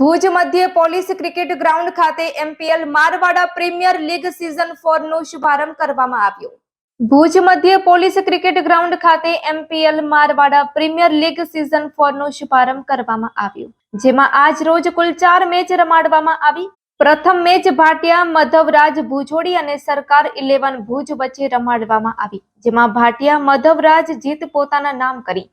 ભુજ મધ્ય police cricket ground ખાતે MPL Marwada premier league season four નો શુભારંભ કરવામાં આવ્યો. ભુજ મધ્ય પોલીસ ક્રિકેટ ગ્રાઉન્ડ ખાતે MPL Marwada premier league season four નો શુભારંભ કરવામાં આવ્યો, જેમાં આજ રોજ કુલ ચાર મેચ રમાડવામાં આવી. પ્રથમ મેચ ભાટિયા, મધવરાજ, ભુજોડી અને સરકાર ઇલેવન ભુજ વચ્ચે રમાડવામાં આવી, જેમાં ભાટિયા, મધવરાજ જીત પોતાના નામ કરી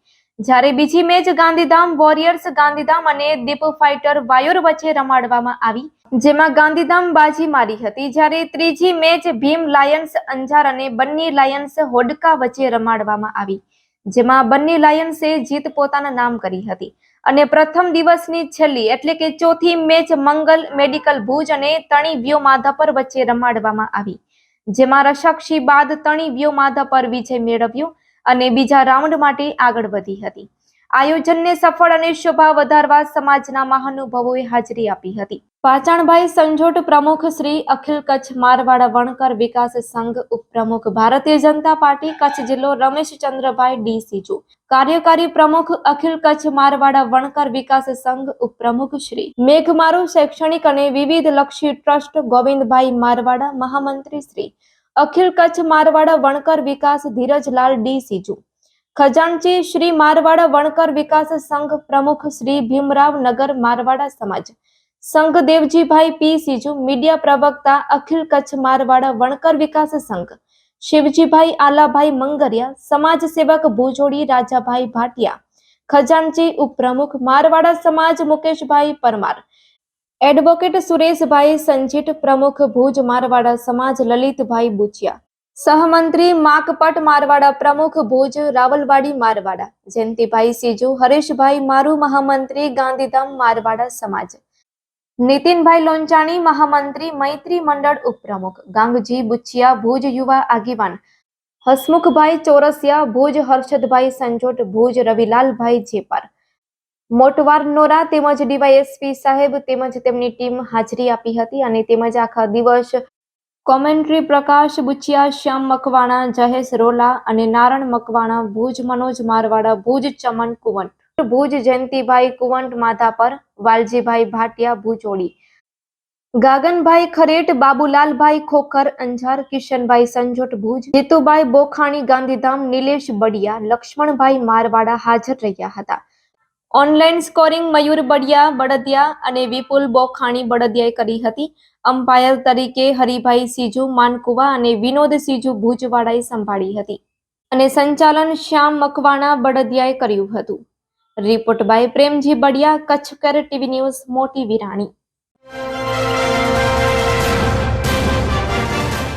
જ્યારે બીજી મેચ ગાંધીધામ વોરિયર્સ ગાંધીધામ અને દીપ ફાઇટર વાયોર વચ્ચે રમાડવામાં આવી, જેમાં ગાંધીધામ બાજી મારી હતી. જ્યારે ત્રીજી મેચ ભીમ લાયન્સ અંજાર અને બન્ની લાયન્સ હોડકા વચ્ચે રમાડવામાં આવી, જેમાં બન્ની લાયન્સે જીત પોતાના નામ કરી હતી. અને પ્રથમ દિવસની છેલ્લી, એટલે કે ચોથી મેચ મંગલ, મેડિકલ ભુજ અને તણી વ્યો માધાપર વચ્ચે રમાડવામાં આવી, જેમાં રશકશી બાદ તણી વ્યો માધાપર વિજય મેળવ્યો અને બીજા રાઉન્ડ માટે આગળ વધી હતી. આયોજનને સફળ અને શોભા વધારવા સમાજના મહાનુભાવોએ હાજરી આપી હતી. પાચાણભાઈ સંજોટ પ્રમુખ શ્રી અખિલ કચ્છ મારવાડા વણકર વિકાસ સંઘ ઉપપ્રમુખ ભારતીય જનતા પાર્ટી કચ્છ જિલ્લો રમેશચંદ્રભાઈ ડી સીજુ. કાર્યકારી પ્રમુખ અખિલ કચ્છ મારવાડા વણકર વિકાસ સંઘ ઉપપ્રમુખ શ્રી મેઘમારુ શૈક્ષણિક અને વિવિધ લક્ષી ટ્રસ્ટ ગોવિંદભાઈ મારવાડા મહામંત્રી શ્રી અખિલ કચ્છ મારવાડા વણકર વિકાસ ધીરજલાલ ડી સીજુ. ખજાનચી શ્રી મારવાડા વણકર વિકાસ સંઘ પ્રમુખ શ્રી ભીમરાવ નગર મારવાડા સમાજ. સંઘ દેવજીભાઈ પી સીજુ, મીડિયા પ્રવક્તા અખિલ કચ્છ મારવાડા વણકર વિકાસ સંઘ. શિવજીભાઈ આલાભાઈ મંગરિયા, સમાજ સેવક ભુજોડી રાજાભાઈ ભાટિયા. ખજાનચી ઉપપ્રમુખ મારવાડા સમાજ મુકેશભાઈ પરમાર. એડવોકેટ સુરેશભાઈ સંજીટ પ્રમુખ ભુજ મારવાડા સમાજ લલિતભાઈ બુચિયા. સહમંત્રી માકપટ મારવાડા પ્રમુખ ભુજ રાવલવાડી મારવાડા. જયંતિભાઈ સીજુ, હરેશભાઈ મારુ મહામંત્રી ગાંધીધામ મારવાડા સમાજ. નીતિનભાઈ લોંચાણી મહામંત્રી મૈત્રી મંડળ ઉપપ્રમુખ. ગાંગજી બુચિયા ભુજ યુવા આગેવાન. હસમુખભાઈ ચોરસિયા ભુજ હર્ષદભાઈ સંજોટ ભુજ રવિલાલભાઈ જેપાર. મોટવાર નોરા તેમજ ડીવાયએસપી સાહેબ તેમજ તેમની ટીમ હાજરી આપી હતી અને તેમજ આખા દિવસ કોમેન્ટ્રી પ્રકાશ બુચિયા, શ્યામ મકવાણા જહેશ રોલા અને નારણ મકવાણા, ભુજ મનોજ મારવાડા, ભુજ ચમન કુવંટ ભુજ જયંતિભાઈ કુવંટ માધાપર, વાલજીભાઈ ભાટિયા ભુજોડી ગાગનભાઈ ખરેટ, બાબુલાલભાઈ ખોખર, અંજાર, કિશનભાઈ સંજોટ, ભુજ, જીતુભાઈ બોખાણી, ગાંધીધામ, નિલેશ બડિયા, લક્ષ્મણભાઈ મારવાડા હાજર રહ્યા હતા. ઓનલાઈન સ્કોરિંગ મયુર બડિયા, બળદિયા અને વિપુલ બોખાણી બળદિયાએ કરી હતી. અમ્પાયર તરીકે હરિભાઈ સીજુ, માનકુવા અને વિનોદ સીજુ ભુજવાડાએ સંભાળી હતી. અને સંચાલન શ્યામ મકવાણા બળદિયાએ કર્યું હતું. રિપોર્ટ બાય પ્રેમજી બડિયા કચ્છ કર ટીવી ન્યૂઝ, મોટી વિરાણી.